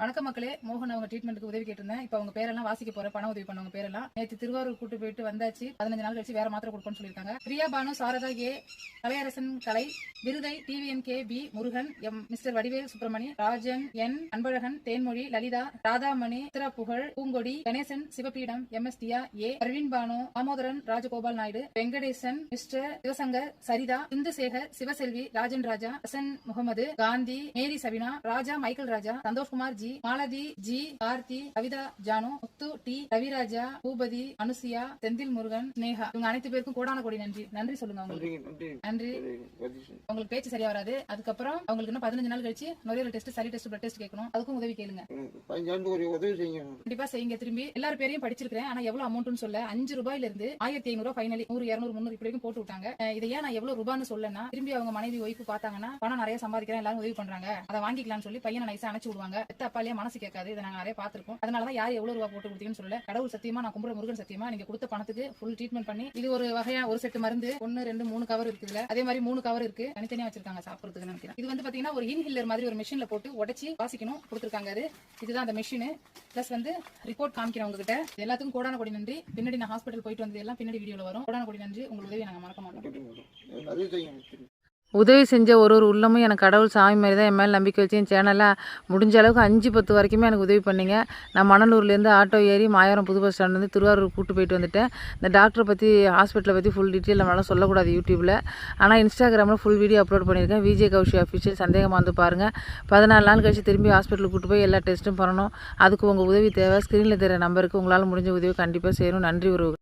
வணக்கம் மக்களே. மோகன் அவங்க ட்ரீட்மெண்ட்டுக்கு உதவி கேட்டிருந்தேன். இப்போ அவங்க பேரெல்லாம் வாசிக்க போற பண உதவி பண்ணவங்க பேரெல்லாம். நேற்று திருவாரூர் கூட்டு போயிட்டு வந்தாச்சு. பதினஞ்சு நாள் கழிச்சு வேற மாத்திரை கொடுப்போம்னு சொல்லியிருக்காங்க. பிரியா பானு சாரதா ஏ கலையரசன் கலை விருதை TVN K P Murugan M mister Vadivel Subramani Rajan N Anbazhagan Thenmozhi Lalitha Radhamani Chitra Pugazh Poongodi Ganesan Sivapeedam M S Diya A Aravind Banu Amodharan Rajagopal Naidu Venkatesan mister Sivashankar Saritha Indusekar Sivaselvi Rajan Raja Hasan Mohammed Gandhi Mary Sabina Raja Michael Raja Santhoshkumar ji Malathi ji Karthi Kavitha Janu Muthu D Raviraja Boopathi Anusiya Senthil Murugan Sneha இவங்க அனைத்து பேருக்கும் கோடான கோடி நன்றி. நன்றி சொல்லுங்க நன்றிங்க நன்றி. அவங்களுக்கு பேச்சு சரியா வராது. அதுக்கப்புறம் அவங்களுக்கு இன்னும் பதினஞ்சு நாள் கழிச்சு நுரையீரல் டெஸ்ட் சளி டெஸ்ட் பிளட் டெஸ்ட் கேட்கணும். அதுக்கும் உதவி கேளுங்க. கண்டிப்பா செய்யுங்க திரும்பி. எல்லார் பேரையும் படிச்சிருக்கேன் ஆனா எவ்வளவு அமௌண்ட்னு சொல்ல அஞ்சு ரூபாயில இருந்து ஆயிரத்தி ஐநூறு ஃபைனலி நூறு இருநூறு முந்நூறு இப்படி வரைக்கும் போட்டு விட்டாங்க. இதை ஏன் நான் எவ்வளவு ரூபான்னு சொல்லனா திரும்பி அவங்க மனைவி ஒய்ஃபு பார்த்தாங்கன்னா பணம் நிறைய சம்பாதிக்கிறேன் எல்லாரும் உதவி பண்றாங்க. அதை வாங்கிக்கலாம்னு சொல்லி பையனை நைஸா அனுப்பிச்சு விடுவாங்க. பெத்த அப்பாலே மனசு கேட்காது இதை நாங்கள் நிறைய பார்த்திருக்கோம் அதனாலதான் யார் எவ்வளவு ரூபா போட்டு கொடுத்தீங்கன்னு சொல்லல கடவுள் சத்தியமா நான் கும்பிட முருகன் சத்தியமா நீங்க கொடுத்த பணத்துக்கு ஃபுல் ட்ரீட்மெண்ட் பண்ணி இது ஒரு வகையா ஒரு செட்டு மருந்து ஒன்னு ரெண்டு மூணு கவர் இருக்குதுல அதே மாதிரி மூணு கவர் இருக்கு தனித்தனியா வச்சிருக்காங்க சாப்பிடுறதுக்கு நினைக்கிறேன் இது வந்து பாத்தீங்கன்னா ஒரு இன்ஹில்லர் மாதிரி ஒரு மிஷின்ல போட்டு உடச்சி வாசிக்கணும் கொடுத்துருக்காங்க அது இதுதான் அந்த மிஷின் பிளஸ் வந்து ரிப்போர்ட் காமிக்கிறேன் உங்ககிட்ட எல்லாத்துக்கும் கோடான கொடி நன்றி பின்னாடி நான் ஹாஸ்பிட்டல் போயிட்டு வந்தது எல்லாம் பின்னாடி வீடியோல வரும் கோடான கொடி நன்றி உங்களுக்கு உதவி நாங்க மறக்க மாட்டோம் உதவி செஞ்ச ஒரு ஒரு உள்ளமும் எனக்கு கடவுள் சாமி மாதிரி தான் என் மேலே நம்பிக்கை வச்சு என் சேனலை முடிஞ்ச அளவுக்கு அஞ்சு பத்து வரைக்குமே எனக்கு உதவி பண்ணிங்க. நான் மணலூர்லேருந்து ஆட்டோ ஏறி மாயாரம் புது பஸ் ஸ்டாண்ட்லேருந்து திருவாரூர் கூட்டு போயிட்டு வந்துட்டேன். இந்த டாக்டரை பற்றி ஹாஸ்பிட்டலை பற்றி ஃபுல் டீட்டெயில் நம்மளால சொல்லக்கூடாது யூடியூப்பில் ஆனால் இன்ஸ்டாகிராமில் ஃபுல் வீடியோ அப்லோட் பண்ணியிருக்கேன். விஜய் கௌஷி அஃபிஷியல் சந்தேகமாக வந்து பாருங்கள் பதினாலு நாள் கழிச்சு திரும்பி ஹாஸ்பிட்டலுக்கு கூட்டு போய் எல்லா டெஸ்ட்டும் பண்ணணும். அதுக்கு உங்கள் உதவி தேவை. ஸ்க்ரீனில் தெரிய நம்பருக்கு உங்களால் முடிஞ்ச உதவி கண்டிப்பாக செய்யணும். நன்றி உறவு